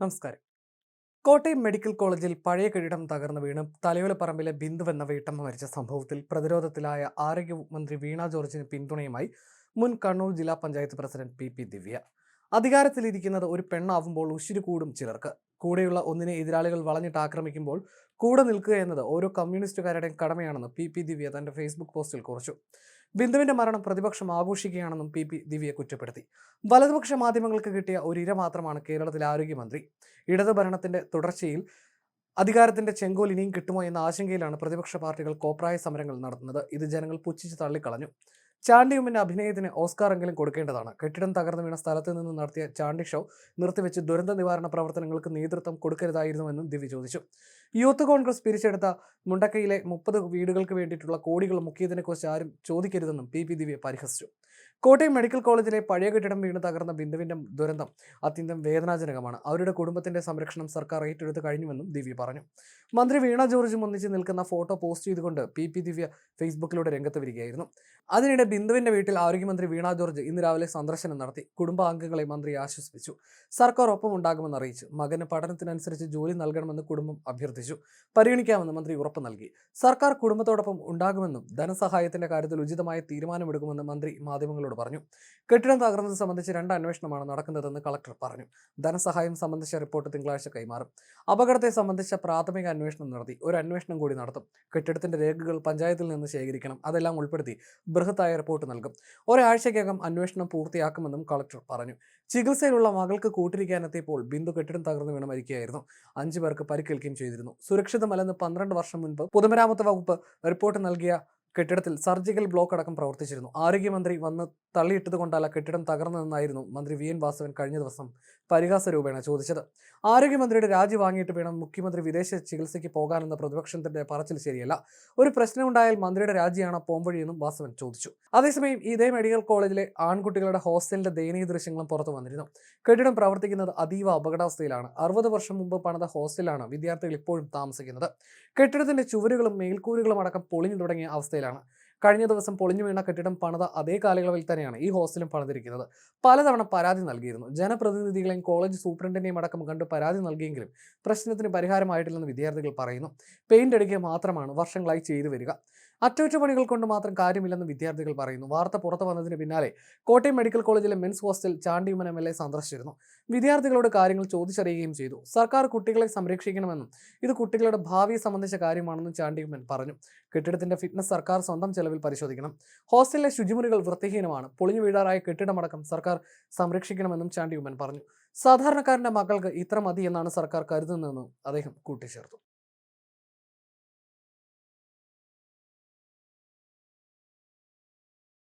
നമസ്കാരം. കോട്ടയം മെഡിക്കൽ കോളേജിൽ പഴയ കെട്ടിടം തകർന്നു വീണ് തലയോലപ്പറമ്പിലെ ബിന്ദു എന്ന വീട്ടമ്മ മരിച്ച സംഭവത്തിൽ പ്രതിരോധത്തിലായ ആരോഗ്യമന്ത്രി വീണ ജോർജിന് പിന്തുണയുമായി മുൻ കണ്ണൂർ ജില്ലാ panchayat president P P Divya. അധികാരത്തിലിരിക്കുന്നത് ഒരു പെണ്ണാവുമ്പോൾ ഉശിരു കൂടും ചിലർക്ക്. കൂടെയുള്ള ഒന്നിനെ എതിരാളികൾ വളഞ്ഞിട്ട് ആക്രമിക്കുമ്പോൾ കൂടെ നിൽക്കുക എന്നത് ഓരോ കമ്മ്യൂണിസ്റ്റുകാരുടെയും കടമയാണെന്ന് പി പി ദിവ്യ തന്റെ ഫേസ്ബുക്ക് പോസ്റ്റിൽ കുറിച്ചു. ബിന്ദുവിന്റെ മരണം പ്രതിപക്ഷം ആഘോഷിക്കുകയാണെന്നും പി പി ദിവ്യ കുറ്റപ്പെടുത്തി. വലതുപക്ഷ മാധ്യമങ്ങൾക്ക് കിട്ടിയ ഒരു ഇര മാത്രമാണ് കേരളത്തിലെ ആരോഗ്യമന്ത്രി. ഇടതു ഭരണത്തിന്റെ തുടർച്ചയിൽ അധികാരത്തിന്റെ ചെങ്കോൽ ഇനിയും കിട്ടുമോ എന്ന ആശങ്കയിലാണ് പ്രതിപക്ഷ പാർട്ടികൾ കോപ്രായ സമരങ്ങൾ നടത്തുന്നത്. ഇത് ജനങ്ങൾ പുച്ഛിച്ച് തള്ളിക്കളഞ്ഞു. ചാണ്ടിയുമ്മിന്റെ അഭിനയത്തിന് ഓസ്കാർ എങ്കിലും കൊടുക്കേണ്ടതാണ്. കെട്ടിടം തകർന്നു വീണ സ്ഥലത്ത് നിന്ന് നടത്തിയ ചാണ്ടി ഷോ നിർത്തിവെച്ച് ദുരന്ത നിവാരണ പ്രവർത്തനങ്ങൾക്ക് നേതൃത്വം കൊടുക്കരുതായിരുന്നുവെന്നും ദിവ്യ ചോദിച്ചു. യൂത്ത് കോൺഗ്രസ് പിരിച്ചെടുത്ത മുണ്ടക്കയിലെ മുപ്പത് വീടുകൾക്ക് വേണ്ടിയിട്ടുള്ള കോടികൾ മുക്കിയതിനെക്കുറിച്ച് ആരും ചോദിക്കരുതെന്നും പി പി ദിവ്യ പരിഹസിച്ചു. കോട്ടയം മെഡിക്കൽ കോളേജിലെ പഴയ കെട്ടിടം വീണ് തകർന്ന ബിന്ദുവിന്റെ ദുരന്തം അത്യന്തം വേദനാജനകമാണ്. അവരുടെ കുടുംബത്തിന്റെ സംരക്ഷണം സർക്കാർ ഏറ്റെടുത്ത് കഴിഞ്ഞുവെന്നും ദിവ്യ പറഞ്ഞു. മന്ത്രി വീണ ജോർജും ഒന്നിച്ച് നിൽക്കുന്ന ഫോട്ടോ പോസ്റ്റ് ചെയ്തുകൊണ്ട് പി. പി. ദിവ്യ ഫേസ്ബുക്കിലൂടെ രംഗത്ത് വരികയായിരുന്നു. അതിനിടെ ബിന്ദുവിന്റെ വീട്ടിൽ ആരോഗ്യമന്ത്രി വീണ ജോർജ് ഇന്ന് രാവിലെ സന്ദർശനം നടത്തി. കുടുംബാംഗങ്ങളെ മന്ത്രി ആശ്വസിപ്പിച്ചു. സർക്കാർ ഒപ്പം ഉണ്ടാകുമെന്ന് അറിയിച്ചു. മകന് പഠനത്തിനനുസരിച്ച് ജോലി നൽകണമെന്ന് കുടുംബം അഭ്യർത്ഥിച്ചു. പരിഗണിക്കാമെന്ന് മന്ത്രി ഉറപ്പ് നൽകി. സർക്കാർ കുടുംബത്തോടൊപ്പം ഉണ്ടാകുമെന്നും ധനസഹായത്തിന്റെ കാര്യത്തിൽ ഉചിതമായ തീരുമാനമെടുക്കുമെന്ന് മന്ത്രി മാധ്യമങ്ങളോട് പറഞ്ഞു. കെട്ടിടം തകർന്നത് സംബന്ധിച്ച് രണ്ട് അന്വേഷണമാണ് നടക്കുന്നതെന്ന് കളക്ടർ പറഞ്ഞു. ധനസഹായം സംബന്ധിച്ച റിപ്പോർട്ട് തിങ്കളാഴ്ച കൈമാറും. അപകടത്തെ സംബന്ധിച്ച പ്രാഥമിക അന്വേഷണം നടത്തി. ഒരു അന്വേഷണം കൂടി നടത്തും. കെട്ടിടത്തിന്റെ രേഖകൾ പഞ്ചായത്തിൽ നിന്ന് ശേഖരിക്കണം. അതെല്ലാം ഉൾപ്പെടുത്തി ബൃഹത്തായ റിപ്പോർട്ട് നൽകും. ഒരാഴ്ചയ്ക്കകം അന്വേഷണം പൂർത്തിയാക്കുമെന്നും കളക്ടർ പറഞ്ഞു. ചികിത്സയിലുള്ള മകൾക്ക് കൂട്ടിരിക്കാനെത്തിയപ്പോൾ ബിന്ദു കെട്ടിടം തകർന്നു വീണ് മരിക്കുകയായിരുന്നു. അഞ്ചു പേർക്ക് പരിക്കേൽക്കുകയും ചെയ്തിരുന്നു. സുരക്ഷിതമല്ലെന്ന് പന്ത്രണ്ട് വർഷം മുൻപ് പൊതുമരാമത്ത് വകുപ്പ് റിപ്പോർട്ട് നൽകിയ കെട്ടിടത്തിൽ സർജിക്കൽ ബ്ലോക്ക് അടക്കം പ്രവർത്തിച്ചിരുന്നു. ആരോഗ്യമന്ത്രി വന്ന് തള്ളിയിട്ടത് കൊണ്ടല്ല കെട്ടിടം തകർന്നതെന്നായിരുന്നു മന്ത്രി വി. എൻ. വാസവൻ കഴിഞ്ഞ ദിവസം പരിഹാസ രൂപേണ ചോദിച്ചത്. ആരോഗ്യമന്ത്രിയുടെ രാജി വാങ്ങിയിട്ട് വേണം മുഖ്യമന്ത്രി വിദേശ ചികിത്സയ്ക്ക് പോകാനെന്ന പ്രതിപക്ഷത്തിന്റെ പറച്ചിൽ ശരിയല്ല. ഒരു പ്രശ്നമുണ്ടായാൽ മന്ത്രിയുടെ രാജിയാണ് പോംവഴിയെന്നും വാസവൻ ചോദിച്ചു. അതേസമയം ഇതേ മെഡിക്കൽ കോളേജിലെ ആൺകുട്ടികളുടെ ഹോസ്റ്റലിന്റെ ദയനീയ ദൃശ്യങ്ങളും പുറത്തു വന്നിരുന്നു. കെട്ടിടം പ്രവർത്തിക്കുന്നത് അതീവ അപകടാവസ്ഥയിലാണ്. അറുപത് വർഷം മുമ്പ് പണിത ഹോസ്റ്റലാണ് വിദ്യാർത്ഥികൾ ഇപ്പോഴും താമസിക്കുന്നത്. കെട്ടിടത്തിന്റെ ചുവരുകളും മേൽക്കൂരുകളും അടക്കം പൊളിഞ്ഞു തുടങ്ങിയ അവസ്ഥയിലാണ് കഴിഞ്ഞ ദിവസം പൊളിഞ്ഞു വീണ കെട്ടിടം പണിത അതേ കാലയളവിൽ തന്നെയാണ് ഈ ഹോസ്റ്റലും പണിതിരിക്കുന്നത്. പലതവണ പരാതി നൽകിയിരുന്നു. ജനപ്രതിനിധികളെയും കോളേജ് സൂപ്രണ്ടിനെയും അടക്കം കണ്ട് പരാതി നൽകിയെങ്കിലും പ്രശ്നത്തിന് പരിഹാരമായിട്ടില്ലെന്ന് വിദ്യാർത്ഥികൾ പറയുന്നു. പെയിന്റ് അടിക്കുക മാത്രമാണ് വർഷങ്ങളായി ചെയ്തു വരിക. അറ്റകുറ്റപ്പണികൾ കൊണ്ട് മാത്രം കാര്യമില്ലെന്ന് വിദ്യാർത്ഥികൾ പറയുന്നു. വാർത്ത പുറത്തു വന്നതിന് പിന്നാലെ കോട്ടയം മെഡിക്കൽ കോളേജിലെ men's hostel Chandy Oommen M L A സന്ദർശിച്ചിരുന്നു. വിദ്യാർത്ഥികളോട് കാര്യങ്ങൾ ചോദിച്ചറിയുകയും ചെയ്തു. സർക്കാർ കുട്ടികളെ സംരക്ഷിക്കണമെന്നും ഇത് കുട്ടികളുടെ ഭാവിയെ സംബന്ധിച്ച കാര്യമാണെന്നും ചാണ്ടിയുമൻ പറഞ്ഞു. കെട്ടിടത്തിന്റെ ഫിറ്റ്നസ് സർക്കാർ സ്വന്തം ചെലവിൽ പരിശോധിക്കണം. ഹോസ്റ്റലിലെ ശുചിമുറികൾ വൃത്തിഹീനമാണ്. പൊളിഞ്ഞു വീഴാറായ കെട്ടിടമടക്കം സർക്കാർ സംരക്ഷിക്കണമെന്നും ചാണ്ടിയുമൻ പറഞ്ഞു. സാധാരണക്കാരന്റെ മക്കൾക്ക് ഇത്ര മതി എന്നാണ് സർക്കാർ കരുതുന്നതെന്നും അദ്ദേഹം കൂട്ടിച്ചേർത്തു.